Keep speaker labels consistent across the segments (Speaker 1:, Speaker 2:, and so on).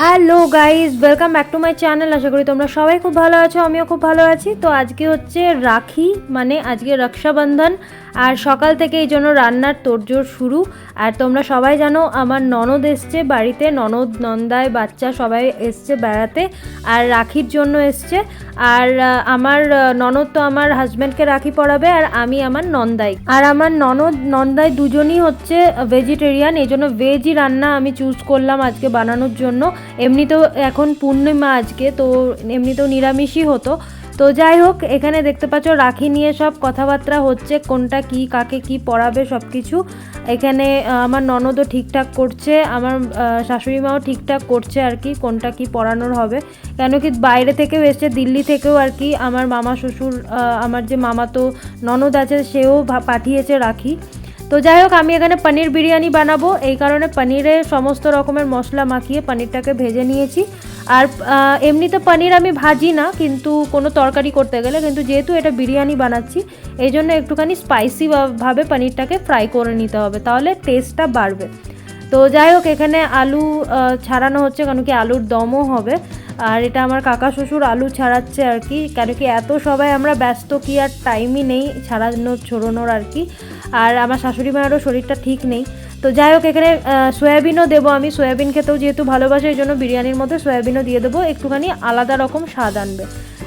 Speaker 1: Hello guys welcome back to my channel আশা করি তোমরা সবাই খুব ভালো আছো, আমিও খুব ভালো আছি। তো আজকে হচ্ছে রাখি মানে আজকে রক্ষাবন্ধন, আর সকাল থেকে এই জন্য রান্নার তোড়জোড় শুরু। আর তোমরা সবাই জানো, আমার ননদ এসছে বাড়িতে, ননদ, নন্দায়, বাচ্চা সবাই এসছে বেড়াতে, আর রাখির জন্য এসছে। আর আমার ননদ তো আমার হাজব্যান্ডকে রাখি পড়াবে, আর আমি আমার নন্দাই। আর আমার ননদ, নন্দাই দুজনই হচ্ছে ভেজিটেরিয়ান এই জন্য ভেজই রান্না আমি চুজ করলাম আজকে বানানোর জন্য। এমনিতেও এখন পূর্ণিমা আজকে, তো এমনিতেও নিরামিষই হতো। তো যাই হোক, এখানে দেখতে পাচ্ছ রাখি নিয়ে সব কথাবার্তা হচ্ছে, কোনটা কি, কাকে কি পড়াবে সব কিছু এখানে আমার ননদও ঠিকঠাক করছে, আমার শাশুড়ি মাও ঠিকঠাক করছে আর কি, কোনটা কি পড়ানোর হবে। কেন কি বাইরে থেকেও এসছে, দিল্লি থেকেও আর কি, আমার মামা শ্বশুর আমার যে মামা তো ননদ আছে, সেও পাঠিয়েছে রাখি। তো যাই হোক, আমি এখানে পনির বিরিয়ানি বানাবো। এই কারণে পনিরে সমস্ত রকমের মশলা মাখিয়ে পনিরটাকে ভেজে নিয়েছি। আর এমনিতে পনির আমি ভাজি না, কিন্তু কোনো তরকারি করতে গেলে, কিন্তু যেহেতু এটা বিরিয়ানি বানাচ্ছি, এই জন্য একটুখানি স্পাইসি ভাবে পনিরটাকে ফ্রাই করে নিতে হবে, তাহলে টেস্টটা বাড়বে। তো যাই হোক, এখানে আলু ছাড়ানো হচ্ছে কেন কি আলুর দমও হবে। আর এটা আমার কাকা শ্বশুর আলু ছাড়াচ্ছে আর কি। কেন কি এত সবাই আমরা ব্যস্ত কি আর টাইমই নেই ছাড়ানোর ছড়ানোর আর কি। আর আমার শাশুড়ি মায়েরও শরীরটা ঠিক নেই। তো যাই হোক, এখানে সয়াবিনও দেবো আমি। সয়াবিন খেতেও যেহেতু ভালোবাসি, এই জন্য বিরিয়ানির মধ্যে সয়াবিনও দিয়ে দেবো। একটুখানি আলাদা রকম স্বাদ আনবে।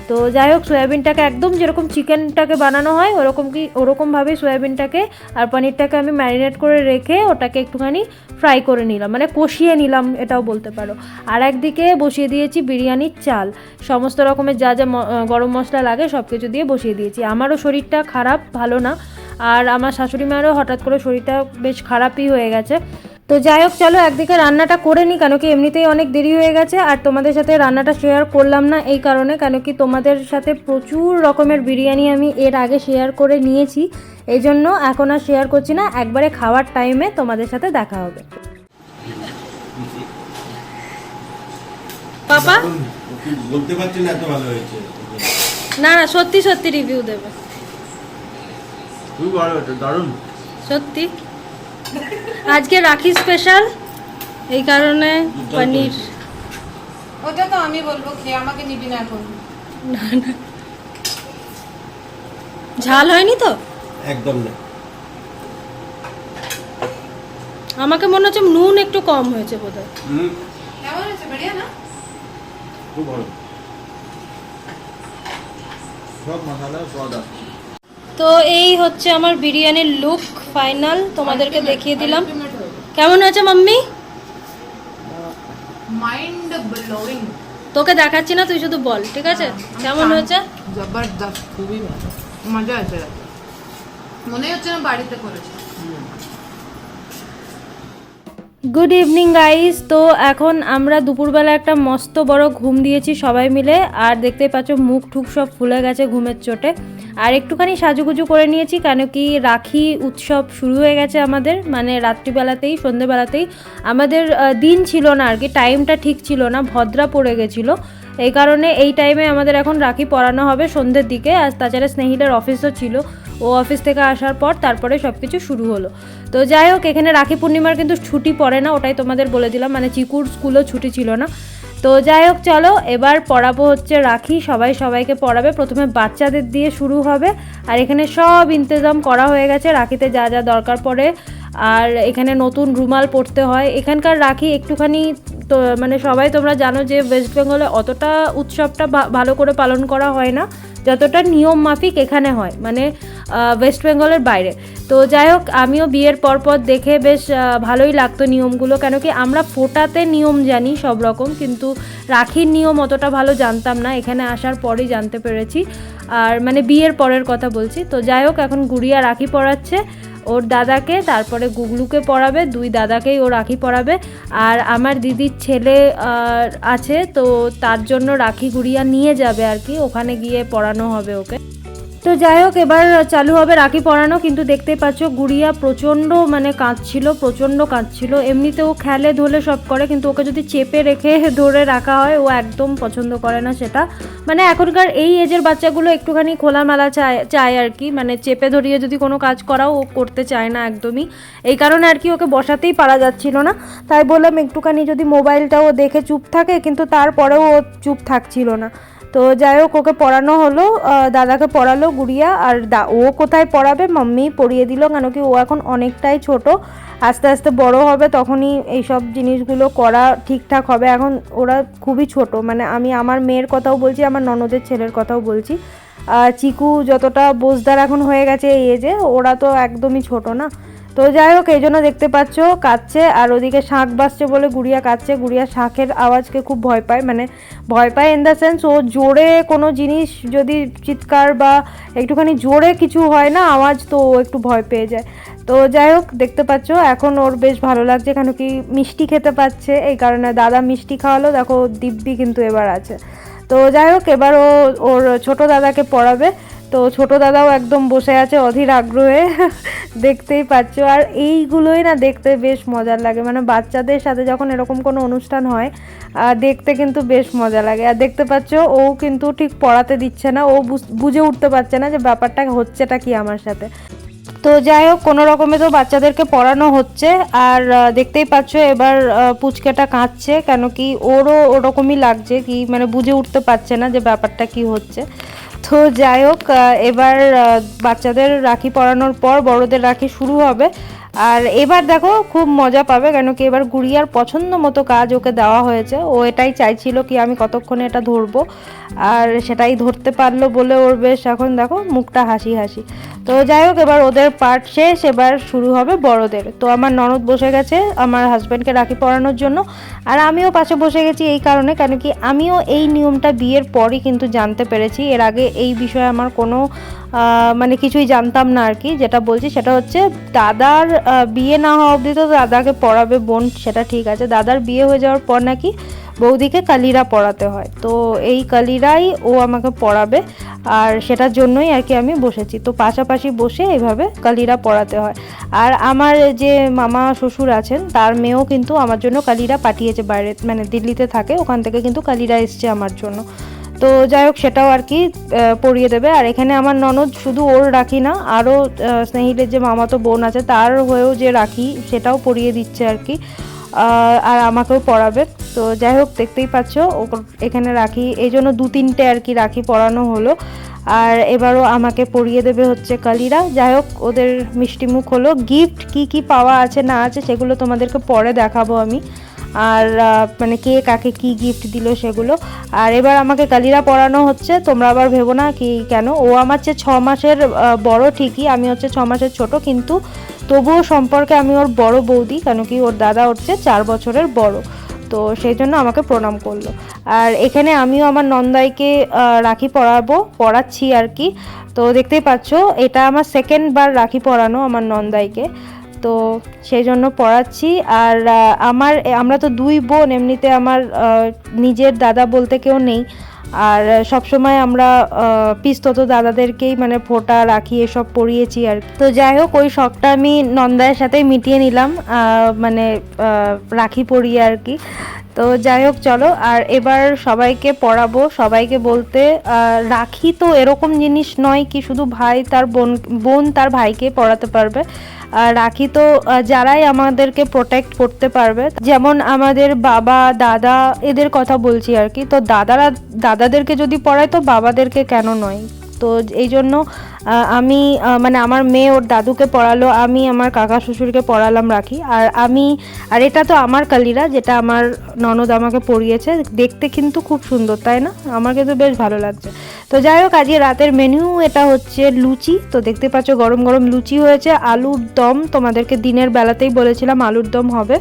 Speaker 1: তো যাই হোক, সয়াবিনটাকে একদম যেরকম চিকেনটাকে বানানো হয়, ওরকম কি, ওরকমভাবেই সয়াবিনটাকে আর পনিরটাকে আমি ম্যারিনেট করে রেখে ওটাকে একটুখানি ফ্রাই করে নিলাম মানে কষিয়ে নিলাম এটাও বলতে পারো। আর একদিকে বসিয়ে দিয়েছি বিরিয়ানির চাল, সমস্ত রকমের যা যা গরম মশলা লাগে সব কিছু দিয়ে বসিয়ে দিয়েছি। আমারও শরীরটা খারাপ, ভালো না। আর আমার শাশুড়ি মায়েরও হঠাৎ করে শরীরটা বেশ খারাপই হয়ে গেছে। তো যাই হোক চলো একদিকে রান্নাটা করে নিই কেন কি এমনিতেই অনেক দেরি হয়ে গেছে আর তোমাদের সাথে রান্নাটা শেয়ার করলাম না এই কারণে কেন কি তোমাদের সাথে প্রচুর রকমের বিরিয়ানি আমি এর আগে শেয়ার করে নিয়েছি এই জন্য এখন আর শেয়ার করছি না একবারে খাওয়ার টাইমে তোমাদের সাথে দেখা হবে। পাপা?
Speaker 2: বলতে পারছি না এত ভালো হয়েছে।
Speaker 1: না না সত্যি সত্যি রিভিউ দেবে।
Speaker 2: খুবই ভালো হয়েছে দারুণ।
Speaker 1: সত্যি? আজকে রাখি স্পেশাল এই কারণে পনির।
Speaker 3: ওটা তো আমি বলব খেয়ে আমাকে নিবি না এখন।
Speaker 1: ঝাল হয়নি তো?
Speaker 2: একদম না।
Speaker 1: আমাকে মনে হচ্ছে নুন একটু কম হয়েছে বোধহয়।
Speaker 2: হুম।
Speaker 3: কেমন হয়েছে বেরিয়ে না?
Speaker 2: খুব ভালো। সব মশলা আছে।
Speaker 1: তো এই হচ্ছে আমার বিরিয়ানির লুক ফাইনাল তোমাদেরকে দেখিয়ে দিলাম। কেমন হয়েছে মাম্মি?
Speaker 3: মাইন্ড ব্লোয়িং
Speaker 1: তোকে দেখাচ্ছি না তুই শুধু বল ঠিক আছে? কেমন হয়েছে?
Speaker 3: জবরদস্ত খুবই ভালো। মজা আছে মনে হচ্ছে না বাড়িতে করেছে।
Speaker 1: গুড ইভিনিং গাইস তো এখন আমরা দুপুরবেলা একটা মস্ত বড় ঘুম দিয়েছি সবাই মিলে। আর দেখতে পাচ্ছ, মুখ ঠুক সব ফুলে গেছে ঘুমের চোটে। আর একটুখানি সাজুগুজু করে নিয়েছি, কেন কি রাখি উৎসব শুরু হয়ে গেছে আমাদের। মানে রাত্রিবেলাতেই, সন্ধেবেলাতেই। আমাদের দিন ছিল না আর কি টাইমটা ঠিক ছিল না, ভদ্রা পড়ে গেছিল। এই কারণে এই টাইমে আমাদের এখন রাখি পরানো হবে সন্ধ্যের দিকে। আর তাছাড়া স্নেহিলের অফিসও ছিল। ও অফিস থেকে আসার পর তারপরে সব কিছু শুরু হলো। তো যাই হোক, এখানে রাখি পূর্ণিমার কিন্তু ছুটি পড়ে না, ওটাই তোমাদের বলে দিলাম। মানে চিকুর স্কুলও ছুটি ছিল না। তো যাই হোক, চলো, এবার পড়াবো হচ্ছে রাখি। সবাই সবাইকে পড়াবে। প্রথমে বাচ্চাদের দিয়ে শুরু হবে। আর এখানে সব ইন্তজাম করা হয়ে গেছে। রাখিতে যা যা দরকার পড়ে। আর এখানে নতুন রুমাল পড়তে হয়। এখানকার রাখি একটুখানি তো মানে সবাই তোমরা জানো যে ওয়েস্ট বেঙ্গলে অতটা উৎসবটা ভালো করে পালন করা হয় না, যতটা নিয়ম মাফিক এখানে হয় মানে ওয়েস্ট বেঙ্গলের বাইরে। তো যাই হোক, আমিও বিয়ের পর পর দেখে বেশ ভালোই লাগতো নিয়মগুলো কেন কি আমরা ফোটাতে নিয়ম জানি সব রকম, কিন্তু রাখির নিয়ম অতটা ভালো জানতাম না, এখানে আসার পরেই জানতে পেরেছি। আর মানে বিয়ের পরের কথা বলছি। তো যাই হোক, এখন গুড়িয়া রাখি পরাচ্ছে। ওর দাদাকে, তারপরে গুগলুকে পড়াবে, দুই দাদাকেই ও রাখি পড়াবে। আর আমার দিদির ছেলে আছে, তো তার জন্য রাখি গুড়িয়া নিয়ে যাবে আর কি, ওখানে গিয়ে পড়ানো হবে ওকে। তো যাই হোক, এবার চালু হবে রাখি পরানো। কিন্তু দেখতেই পাচ্ছ, গুড়িয়া প্রচণ্ড মানে কাঁদছিল, প্রচণ্ড কাঁদছিল। এমনিতেও খেলে ধরলে সব করে, কিন্তু ওকে যদি চেপে রেখে ধরে রাখা হয়, ও একদম পছন্দ করে না সেটা। মানে এখনকার এই এজের বাচ্চাগুলো একটুখানি খোলামেলা চায় চায় আর কি। মানে চেপে ধরিয়ে যদি কোনো কাজ করাও ও করতে চায় না একদমই। এই কারণে আর কি ওকে বসাতেই পারা যাচ্ছিল না। তাই বললাম, একটুখানি যদি মোবাইলটাও দেখে চুপ থাকে, কিন্তু তারপরেও ও চুপ থাকছিল না। তো যাই হোক, ওকে পড়ানো হলো দাদাকে পড়ালো গুড়িয়া, আর দা, ও কোথায় পড়াবে? মাম্মি পড়িয়ে দিল, কেন কি ও এখন অনেকটাই ছোট। আস্তে আস্তে বড় হবে, তখনই এইসব জিনিসগুলো করা ঠিকঠাক হবে। এখন ওরা খুবই ছোট মানে আমি আমার মেয়ের কথাও বলছি, আমার ননদের ছেলের কথাও বলছি। চিকু যতটা বোঝদার এখন হয়ে গেছে এই এজে ওরা তো একদমই ছোট না। তো যাই হোক, এই জন্য দেখতে পাচ্ছ কাচ্ছে আর ওদিকে শাঁখ বাজছে বলে গুড়িয়া কাচ্ছে গুড়িয়া শাঁখের আওয়াজকে খুব ভয় পায় মানে ভয় পায় ইন দ্য সেন্স ও জোরে কোনো জিনিস যদি চিৎকার বা একটুখানি জোরে কিছু হয় না আওয়াজ, তো ও একটু ভয় পেয়ে যায়। তো যাই হোক, দেখতে পাচ্ছ এখন ওর বেশ ভালো লাগছে, কেন কি মিষ্টি খেতে পাচ্ছে, এই কারণে দাদা মিষ্টি খাওয়ালো, দেখো দিব্যি কিন্তু এবার আছে। তো যাই হোক, এবার ও, ওর ছোটো দাদাকে পড়াবে। তো ছোট দাদাও একদম বসে আছে অধীর আগ্রহে। দেখতেই পাচ্ছ। আর এইগুলোই না দেখতে বেশ মজার লাগে। মানে বাচ্চাদের সাথে যখন এরকম কোনো অনুষ্ঠান হয় দেখতে কিন্তু বেশ মজা লাগে। আর দেখতে পাচ্ছ, ও কিন্তু ঠিক পড়াতে দিচ্ছে না। ও বুঝে উঠতে পারছে না যে ব্যাপারটা হচ্ছেটা কি আমার সাথে। তো যাই হোক, কোনো রকমে তো বাচ্চাদেরকে পড়ানো হচ্ছে। আর দেখতেই পাচ্ছ এবার পুচকেটা কাঁদছে। কেন কি ওরও ওরকমই লাগছে কি মানে বুঝে উঠতে পারছে না যে ব্যাপারটা কি হচ্ছে। তো যাই হোক এবার বাচ্চাদের রাখি পরানোর পর বড়দের রাখি শুরু হবে। আর এবার দেখো, খুব মজা পাবে, কেন কি এবার গুড়িয়ার পছন্দ মতো কাজ ওকে দেওয়া হয়েছে। ও এটাই চাইছিল কি আমি কতক্ষণে এটা ধরবো। আর সেটাই ধরতে পারল বলে ওর বেশ এখন দেখো মুখটা হাসি হাসি। তো যাই হোক, এবার ওদের পার্ট শেষ, এবার শুরু হবে বড়দের। তো আমার ননদ বসে গেছে আমার হাজব্যান্ডকে রাখি পরানোর জন্য। আর আমিও পাশে বসে গেছি এই কারণে, কেন কি আমিও এই নিয়মটা বিয়ের পরই কিন্তু জানতে পেরেছি। এর আগে এই বিষয়ে আমার কোনো মানে কিছুই জানতাম না আর কি। যেটা বলছি সেটা হচ্ছে, দাদার বিয়ে না হওয়া অবধি তো দাদাকে পড়াবে বোন, সেটা ঠিক আছে। দাদার বিয়ে হয়ে যাওয়ার পর নাকি বৌদিকে কালিরা পড়াতে হয়। তো এই কালিরাই ও আমাকে পড়াবে আর সেটার জন্যই আর কি আমি বসেছি। তো পাশাপাশি বসে এইভাবে কালিরা পড়াতে হয়। আর আমার যে মামা শ্বশুর আছেন, তার মেয়েও কিন্তু আমার জন্য কালিরা পাঠিয়েছে বাইরে মানে দিল্লিতে থাকে, ওখান থেকে কিন্তু কালিরা এসছে আমার জন্য। তো যাই হোক, সেটাও আর কি পরিয়ে দেবে। আর এখানে আমার ননদ শুধু ওর রাখি না, আরও স্নেহিলের যে মামাতো বোন আছে, তার হয়েও যে রাখি, সেটাও পরিয়ে দিচ্ছে আর কি আর আমাকেও পড়াবে। তো যাই হোক, দেখতেই পাচ্ছ এখানে রাখি, এই জন্য দু তিনটে আর কি রাখি পরানো হলো। আর এবারও আমাকে পরিয়ে দেবে হচ্ছে কালিরা। যাই হোক, ওদের মিষ্টিমুখ হলো। গিফট কি কি পাওয়া আছে, না আছে, সেগুলো তোমাদেরকে পরে দেখাবো আমি। আর মানে কে কাকে কি গিফট দিল সেগুলো। আর এবার আমাকে কালিরা পড়ানো হচ্ছে, তোমরা আবার ভেবো না কি কেন। ও আমার চেয়ে ছ মাসের বড় ঠিকই, আমি হচ্ছে ছ মাসের ছোট, কিন্তু তবুও সম্পর্কে আমি ওর বড় বৌদি, কেন কি ওর দাদা হচ্ছে চার বছরের বড়। তো সেই জন্য আমাকে প্রণাম করল। আর এখানে আমিও আমার নন্দাইকে রাখি পরাবো পড়াচ্ছি আর কি। তো দেখতেই পাচ্ছ, এটা আমার সেকেন্ড বার রাখি পরানো আমার নন্দাইকে। তো সেই জন্য পড়াচ্ছি আর আমার, আমরা তো দুই বোন, এমনিতে আমার নিজের দাদা বলতে কেউ নেই। আর সবসময় আমরা আহ, পিস্তত দাদাদেরকেই মানে ফোটা রাখি এসব পরিয়েছি আর তো যাই হোক ওই শখটা আমি নন্দায়ের সাথে মিটিয়ে নিলাম মানে রাখি পরিয়ে আর কি। তো যাই হোক, চলো। আর এবার সবাইকে পড়াবো। সবাইকে বলতে রাখি তো এরকম জিনিস নয় কি শুধু ভাই তার বোন বোন তার ভাইকে পড়াতে পারবে। রাখি তো যারাই আমাদেরকে প্রোটেক্ট করতে পারবে। যেমন আমাদের বাবা, দাদা, এদের কথা বলছি আর কি। তো দাদারা, দাদাদেরকে যদি পড়ায় তো বাবাদেরকে কেন নয়? তো এই জন্য আমি মানে আমার মেয়ে ওর দাদুকে পড়ালো, আমি আমার কাকা শ্বশুরকে পড়ালাম রাখি। আর আমি, আর এটা তো আমার কালিরা, যেটা আমার ননদ আমাকে পড়িয়েছে, দেখতে কিন্তু খুব সুন্দর, তাই না? আমার কিন্তু বেশ ভালো লাগছে। তো যাই হোক, আজকে রাতের মেনু এটা হচ্ছে লুচি। তো দেখতে পাচ্ছ, গরম গরম লুচি হয়েছে, আলুর দম তোমাদেরকে দিনের বেলাতেই বলেছিলাম আলুর দম হবে।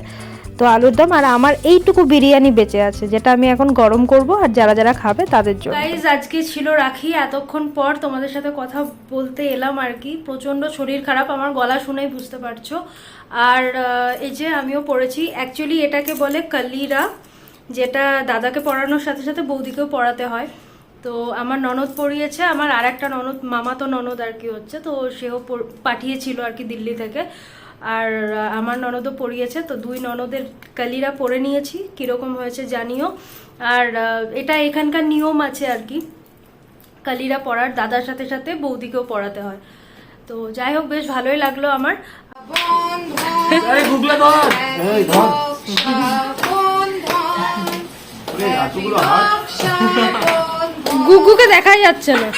Speaker 1: তো আলুর দম আর আমার এইটুকু বিরিয়ানি বেঁচে আছে, যেটা আমি এখন গরম করব আর যারা যারা খাবে তাদের জন্য। গাইজ আজকে ছিল রাখি, এতক্ষণ পর তোমাদের সাথে কথা বলতে এলাম আর কি। প্রচণ্ড শরীর খারাপ, আমার গলা শুনেই বুঝতে পারছ। আর এই যে আমিও পড়েছি অ্যাকচুয়ালি এটাকে বলে কালিরা, যেটা দাদাকে পড়ানোর সাথে সাথে বৌদিকেও পড়াতে হয়। তো আমার ননদ পড়িয়েছে, আমার আর একটা ননদ মামাতো ননদ আর কি হচ্ছে, তো সেও পাঠিয়েছিল আর কি দিল্লি থেকে। আর আমার ননদও পড়িয়েছে তো দুই ননদের কালিরা পরে নিয়েছি কীরকম হয়েছে জানিও। আর এটা এখানকার নিয়ম আছে আর কি কালিরা পড়ার দাদার সাথে সাথে বৌদিকেও পড়াতে হয়। তো যাই হোক বেশ ভালোই লাগল আমার। গুগুকে দেখাই যাচ্ছে না।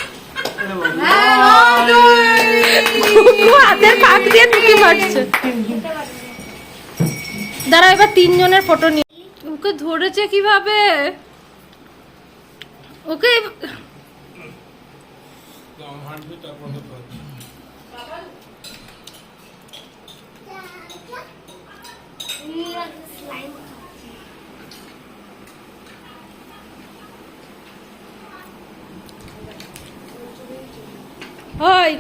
Speaker 1: মারছে দাঁড়া এবার তিনজনের ফটো নিয়ে ওকে ধরেছে কীভাবে? ওকে হয়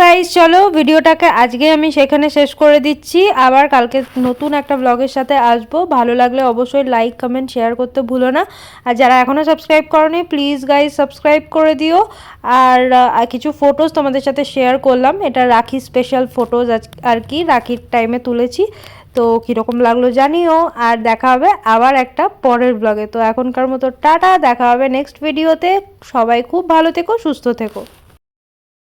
Speaker 1: গাইজ চলো ভিডিওটাকে আজকে আমি সেখানে শেষ করে দিচ্ছি। আবার কালকে নতুন একটা ব্লগের সাথে আসব। ভালো লাগলে অবশ্যই লাইক কমেন্ট শেয়ার করতে ভুলো না। আর যারা এখনও সাবস্ক্রাইব করনি প্লিজ গাইজ সাবস্ক্রাইব করে দিও। আর কিছু ফটোজ তোমাদের সাথে শেয়ার করলাম। এটা রাখি স্পেশাল ফটোজ আর কি, রাখির টাইমে তুলেছি। তো কীরকম লাগল জানিও। আর দেখা হবে আবার একটা পরের ব্লগে তো এখনকার মতো টাটা, দেখা হবে নেক্সট ভিডিওতে সবাই খুব ভালো থেকো, সুস্থ থেকো।